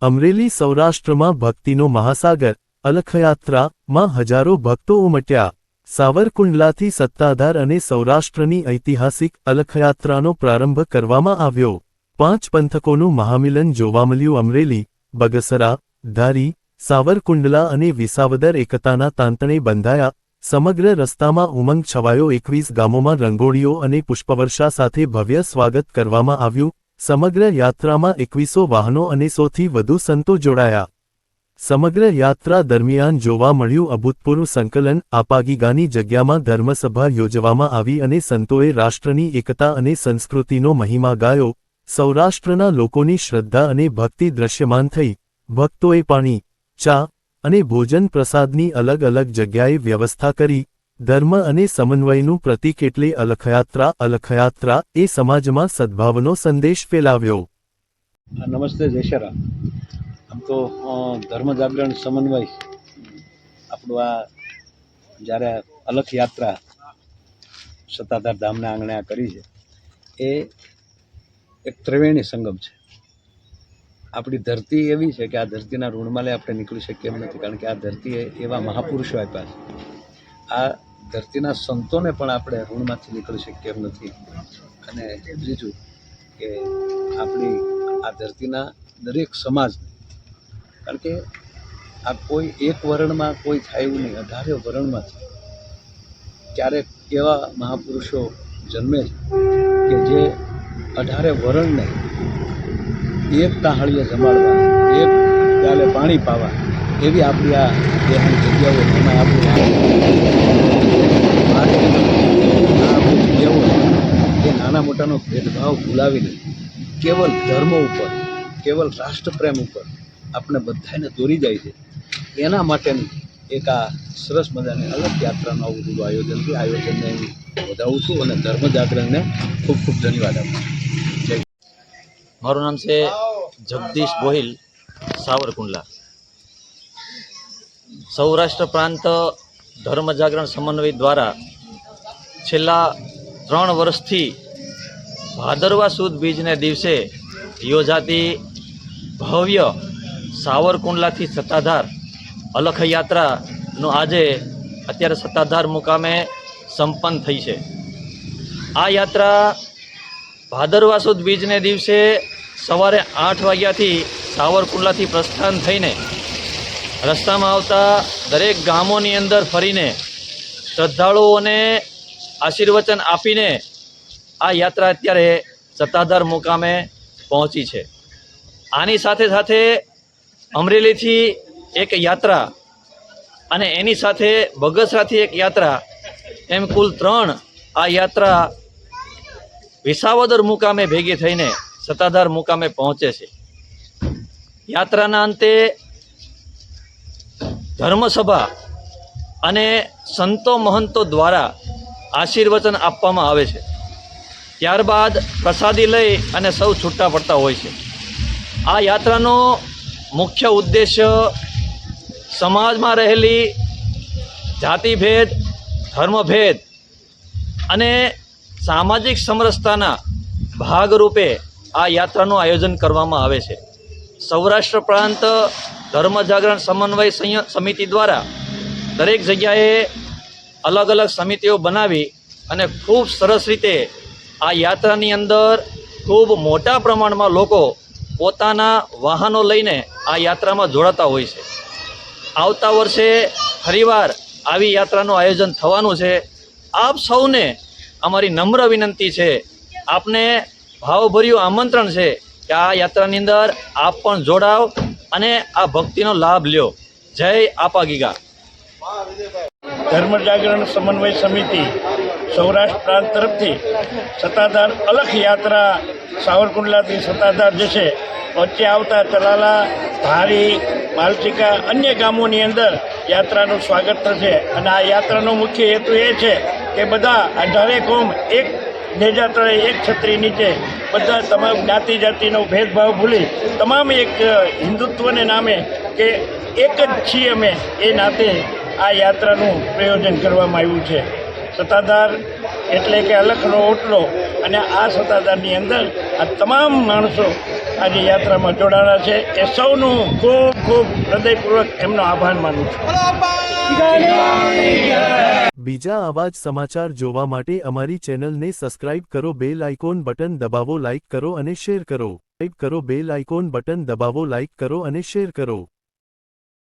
અમરેલી સૌરાષ્ટ્રમાં ભક્તિનો મહાસાગર, અલખયાત્રામાં હજારો ભક્તો ઉમટ્યા. સાવરકુંડલાથી સત્તાધાર અને સૌરાષ્ટ્રની ઐતિહાસિક અલખયાત્રાનો પ્રારંભ કરવામાં આવ્યો. પાંચ પંથકોનું મહામિલન જોવા મળ્યું અમરેલી, બગસરા, ધારી, સાવરકુંડલા અને વિસાવદર એકતાના તાંતણે બંધાયા. સમગ્ર રસ્તામાં ઉમંગ છવાયો એકવીસ ગામોમાં રંગોળીઓ અને પુષ્પવર્ષા સાથે ભવ્ય સ્વાગત કરવામાં આવ્યું. સમગ્ર યાત્રામાં એકવીસો વાહનો અને સોથી વધુ સંતો જોડાયા. સમગ્ર યાત્રા દરમિયાન જોવા મળ્યું અભૂતપૂર્વ સંકલન, આપાગીગાની જગ્યામાં ધર્મસભા યોજવામાં આવી અને સંતોએ રાષ્ટ્રની એકતા અને સંસ્કૃતિનો મહિમા ગાયો. સૌરાષ્ટ્રના લોકોની શ્રદ્ધા અને ભક્તિ દ્રશ્યમાન થઈ. ભક્તોએ પાણી, ચા અને ભોજન પ્રસાદની અલગ અલગ જગ્યાએ વ્યવસ્થા કરી. ધર્મ અને સમન્વયનું પ્રતીક એટલે અલખયાત્રા અલખયાત્રા એ સમાજમાં સદ્ભાવનો સંદેશ ફેલાવ્યો. નમસ્તે જયશરા આમ તો ધર્મ જાગરણ, સમન્વય, આપણું આ જ્યારે અલખ યાત્રા સત્તાધાર ધામના આંગણે આ કરી છે, એ એક ત્રિવેણી સંગમ છે. આપણી ધરતી એવી છે કે આ ધરતીના ઋણમાલે આપણે નીકળી શકીએ એમ નથી, કારણ કે આ ધરતીએ એવા મહાપુરુષો આપ્યા છે. આ ધરતીના સંતોને પણ આપણે ઋણમાંથી નીકળી શકીએ એમ નથી. અને બીજું કે આપણી આ ધરતીના દરેક સમાજને, કારણ કે આ કોઈ એક વર્ણમાં કોઈ થાય એવું નહીં, અઢારે વર્ણમાં ક્યારેક એવા મહાપુરુષો જન્મે છે કે જે અઢારે વર્ણને એક તાહળીએ જમાડવા, એક પ્યાલે પાણી પાવા એવી આપણી આ જગ્યાઓ, એમાં આપણું આ આપણી જગ્યાઓ છે. એ મોટાનો ભેદભાવ ભૂલાવીને કેવલ ધર્મ ઉપર, કેવલ રાષ્ટ્રપ્રેમ ઉપર આપણે બધાને દોરી જાય છે. એના માટેનું એક આ સરસ મજાની અલગ યાત્રાનું આવું બધું આયોજન છે. આયોજનને વધાવું છું અને ધર્મ જાગરણને ખૂબ ખૂબ ધન્યવાદ આપું છું. મારું નામ છે જગદીશ ગોહિલ સાવરકુંડલા. સૌરાષ્ટ્ર પ્રાંત ધર્મ જાગરણ સમન્વય દ્વારા છેલ્લા ત્રણ વર્ષથી ભાદરવા સુદ બીજને દિવસે યોજાતી ભવ્ય સાવરકુંડલાથી સત્તાધાર અલખ યાત્રાનું આજે અત્યારે સત્તાધાર મુકામે સંપન્ન થઈ છે. આ યાત્રા ભાદરવા સુદ બીજને દિવસે સવારે આઠ વાગ્યાથી સાવરકુંડલાથી પ્રસ્થાન થઈને રસ્તામાં આવતા દરેક ગામોની અંદર ફરીને શ્રદ્ધાળુઓને આશીર્વચન આપીને આ યાત્રા અત્યારે સત્તાધાર મુકામે પહોંચી છે. આની સાથે સાથે અમરેલીથી એક યાત્રા અને એની સાથે બગસરાથી એક યાત્રા, એમ કુલ ત્રણ આ યાત્રા વિસાવદર મુકામે ભેગી થઈને સત્તાધાર મુકામે પહોંચે છે. યાત્રાના અંતે ધર્મસભા અને સંતો મહંતો દ્વારા આશીર્વચન આપવામાં આવે છે. ત્યારબાદ પ્રસાદી લઈ અને સૌ છૂટા પડતા હોય છે. આ યાત્રાનો મુખ્ય ઉદ્દેશ્ય સમાજમાં રહેલી જાતિભેદ, ધર્મભેદ અને સામાજિક સમરસતાના ભાગરૂપે આ યાત્રાનું આયોજન કરવામાં આવે છે. સૌરાષ્ટ્ર પ્રાંત ધર્મ જાગરણ સમન્વય સમિતિ દ્વારા દરેક જગ્યાએ અલગ અલગ સમિતિઓ બનાવી અને ખૂબ સરસ રીતે આ યાત્રાની અંદર ખૂબ મોટા પ્રમાણમાં લોકો પોતાના વાહનો લઈને આ યાત્રામાં જોડાતા હોય છે. આવતા વર્ષે ફરીવાર આવી યાત્રાનું આયોજન થવાનું છે. આપ સૌને અમારી નમ્ર વિનંતી છે. આપને ભાવભર્યું આમંત્રણ છે કે આ યાત્રાની અંદર આપ પણ જોડાવ અને આ ભક્તિનો લાભ લ્યો. જય આપા ગીગા. ધર્મ જાગરણ સમન્વય સમિતિ સૌરાષ્ટ્ર પ્રાંત તરફથી સત્તાધાર અલખ યાત્રા સાવરકુંડલાથી સત્તાધાર જશે વચ્ચે આવતા ચલાલા ધારી માલચિકા, અન્ય ગામોની અંદર યાત્રાનું સ્વાગત થશે. અને આ યાત્રાનો મુખ્ય હેતુ એ છે કે બધા અઢારે કોમ એક નેજા તળે એક છત્રી નીચે બધા તમામ જ્ઞાતિ જાતિનો ભેદભાવ ભૂલી તમામ એક હિન્દુત્વને નામે કે એક જ છીએ અમે એ નાતે આ યાત્રાનું પ્રયોજન કરવામાં આવ્યું છે. સત્તાધાર એટલે કે અલખનો ઓટલો અને આ સત્તાધારની અંદર આ તમામ માણસો આજે યાત્રામાં જોડાણા છે. એ સૌનું ખૂબ ખૂબ હૃદયપૂર્વક એમનો આભાર માનું છું. બીજા આવા જ સમાચાર જોવા માટે અમારી ચેનલને સબસ્ક્રાઇબ કરો, બેલ આઇકોન બટન દબાવો, લાઇક કરો અને શેર કરો. ટાઈપ કરો, બેલ આઇકોન બટન દબાવો, લાઇક કરો અને શેર કરો.